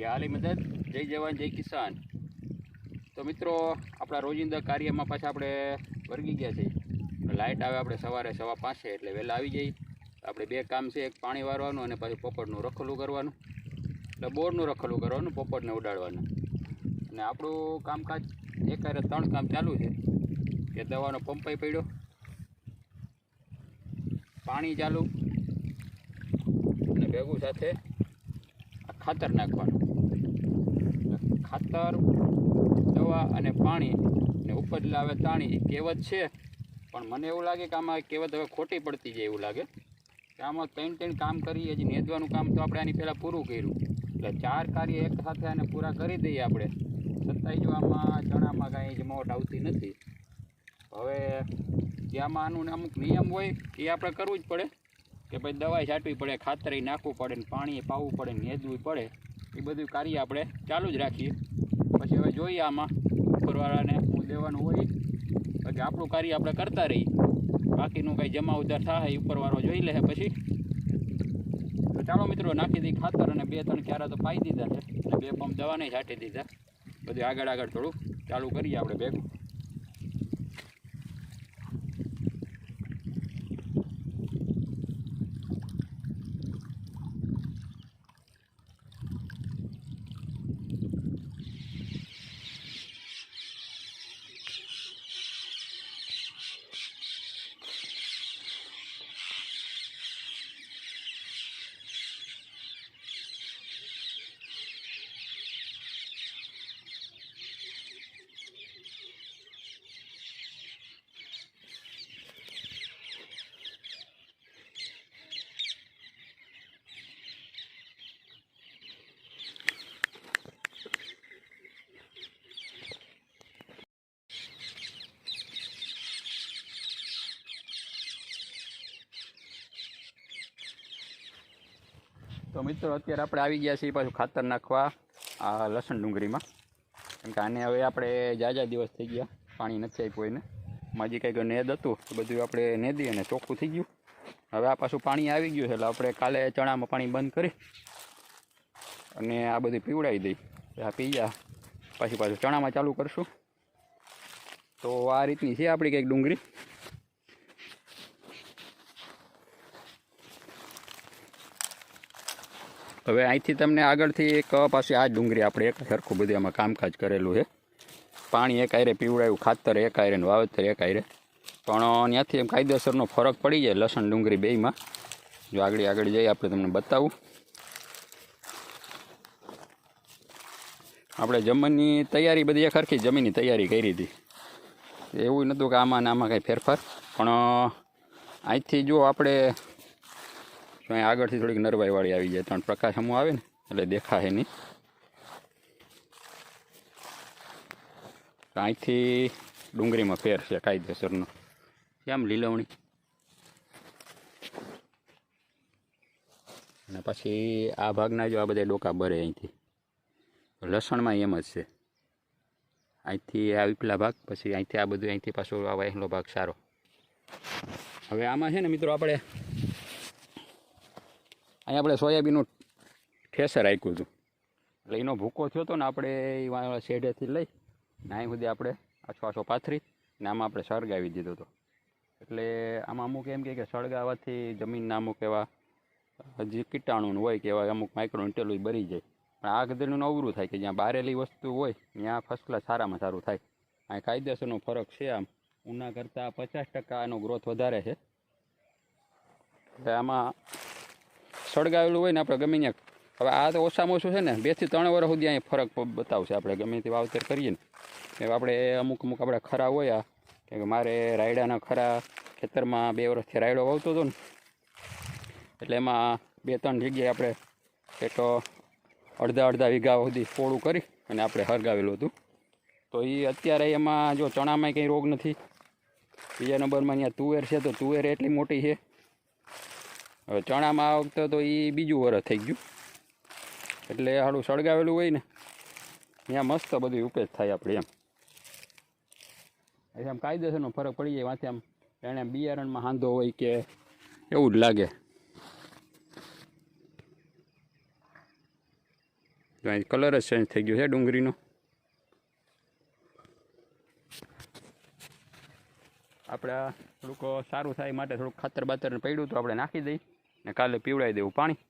હાલી મદદ. જય જવાન, જય કિસાન. તો મિત્રો, આપણા રોજિંદા કાર્યમાં પાછા આપણે વર્ગી ગયા છીએ. લાઇટ આવે આપણે સવારે સવા પાંચે, એટલે વહેલા આવી જઈએ. આપણે બે કામ છે, એક પાણી વારવાનું અને પાછું પોપટનું રખલું કરવાનું. એટલે બોરનું રખલું કરવાનું, પોપટને ઉડાડવાનું. અને આપણું કામકાજ એકારે ત્રણ કામ ચાલુ છે. કે દવાનો પંપાઈ પડ્યો. પાણી ચાલુ. અને ભેગું સાથે ખાતર નાખવાનું. ખાતર, દવા અને પાણી ને ઉપજ લાવે તાણી કહેવત છે. પણ મને એવું લાગે કે આમાં કહેવત હવે ખોટી પડતી જાય એવું લાગે. કે આમાં ત્રણ ત્રણ કામ કરીએ જે નેદવાનું કામ તો આપણે આની પહેલાં પૂરું કર્યું. એટલે ચાર કાર્ય એક સાથે આને પૂરા કરી દઈએ આપણે. છતાંય જો આમાં ચણામાં કાંઈ જમાવટ આવતી નથી. હવે ત્યાંમાં આનું અમુક નિયમ હોય, એ આપણે કરવું જ પડે. કે ભાઈ દવાઈ છાંટવી પડે, ખાતર નાખવું પડે ને પાણી પાવું પડે ને હેદવું પડે, એ બધું કાર્ય આપણે ચાલુ જ રાખીએ. પછી હવે જોઈએ આમાં ઉપરવાળાને હું દેવાનું હોય. બાકી આપણું કાર્ય આપણે કરતા રહીએ. બાકીનું કંઈ જમા ઉધાર થાય ઉપરવાળો જોઈ લે પછી. ચાલો મિત્રો, નાખી દઈ ખાતર અને બે ત્રણ ક્યારા તો પાઈ દીધા છે. અને બે પંપ દવાને છાંટી દીધા. બધું આગળ આગળ થોડું ચાલુ કરીએ આપણે ભેગું. તો મિત્રો, અત્યારે આપણે આવી ગયા છીએ પાછું ખાતર નાખવા, આ લસણ ડુંગળીમાં. કેમ કે આને હવે આપણે જાજા દિવસ થઈ ગયા, પાણી નથી આપ્યું એને. માજી કંઈક નેદ હતું, તો બધું આપણે નેદી અને ચોખ્ખું થઈ ગયું. હવે આ પાછું પાણી આવી ગયું છે, એટલે આપણે કાલે ચણામાં પાણી બંધ કરી અને આ બધું પીવડાવી દઈ. આ પી ગયા. પછી પાછું ચણામાં ચાલુ કરશું. તો આ રીતની છે આપણી કંઈક ડુંગળી. હવે અહીંથી તમને આગળથી એક પાછી આ ડુંગળી આપણે એક સરખું બધું એમાં કામકાજ કરેલું છે. પાણી એક આયરે પીવડાયું, ખાતર એક આયરે વાવેતર એક આયરે પણ ત્યાંથી એમ કાયદેસરનો ફરક પડી જાય લસણ ડુંગળી બેયમાં. જો આગળ આગળ જઈએ, આપણે તમને બતાવું. આપણે જમીનની તૈયારી બધી એક સરખી જમીનની તૈયારી કરી હતી. એવું નહોતું કે આમાં ને આમાં કાંઈ ફેરફાર. પણ અહીંથી જો આપણે તો અહીં આગળથી થોડીક નરવાઈવાળી આવી જાય. ત્રણ પ્રકાશ હમું આવે ને, એટલે દેખાય નહીં. અહીંથી ડુંગળીમાં ફેર છે, કાયદેસરનો. કેમ લીલવણી. અને પછી આ ભાગના જો આ બધા ડોકા ભરે અહીંથી. લસણમાં એમ જ છે. અહીંથી આ વિપલા ભાગ, પછી અહીંથી આ બધું અહીંથી પાછો આ વહેલો ભાગ સારો. હવે આમાં છે ને મિત્રો આપણે અહીંયા આપણે સોયાબીનનું ઠેસર રાખ્યું હતું. એટલે એનો ભૂકો થયો હતો ને આપણે એ શેઢેથી લઈ ને અહીં સુધી આપણે આછો આછો પાથરી ને આમાં આપણે સળગાવી દીધો હતો. એટલે આમાં અમુક એમ કે સળગાવવાથી જમીનના અમુક એવા જે કીટાણુનું હોય કે એવા અમુક માઇક્રો ઇન્ટેલું બરી જાય. પણ આ ગધેડનું અવરું થાય કે જ્યાં બારેલી વસ્તુ હોય, ત્યાં ફર્સ્ટ ક્લાસ સારામાં સારું થાય. આ કાયદેસરનો ફરક છે આમ. ઉના કરતાં પચાસ ટકા આનો ગ્રોથ વધારે છે. એટલે આમાં સળગાવેલું હોય ને આપણે ગમે હવે આ તો ઓછામાં ઓછું છે ને બેથી ત્રણ વર્ષ સુધી અહીં ફરક બતાવશે. આપણે ગમે તે વાવતર કરીએ ને. કે આપણે અમુક અમુક આપણે ખરા હોય કે મારે રાયડાના ખરા ખેતરમાં બે વર્ષથી રાયડો વાવતો હતો ને. એટલે એમાં બે ત્રણ જગ્યાએ આપણે એક અડધા અડધા વીઘા સુધી પોળું કરી અને આપણે હરગાવેલું હતું. તો એ અત્યારે એમાં જો ચણામાં કંઈ રોગ નથી. બીજા નંબરમાં અહીંયા તુવેર છે, તો તુવેર એટલી મોટી છે હવે ચણામાં આ વખતે તો એ બીજું વરસ થઈ ગયું. એટલે હાડું સળગાવેલું હોય ને, ત્યાં મસ્ત બધું ઉપેજ થાય આપણે એમ. એટલે આમ કાયદેસરનો ફરક પડી જાય, વાંચે આમ એને બિયારણમાં હાંધો હોય કે એવું જ લાગે. કલર જ ચેન્જ થઈ ગયો છે ડુંગળીનો. આપણે થોડુંક સારું થાય માટે થોડુંક ખાતર બાતર પડ્યું તો આપણે નાખી દઈએ ને કાલે પીવડાવી દેવું પાણી.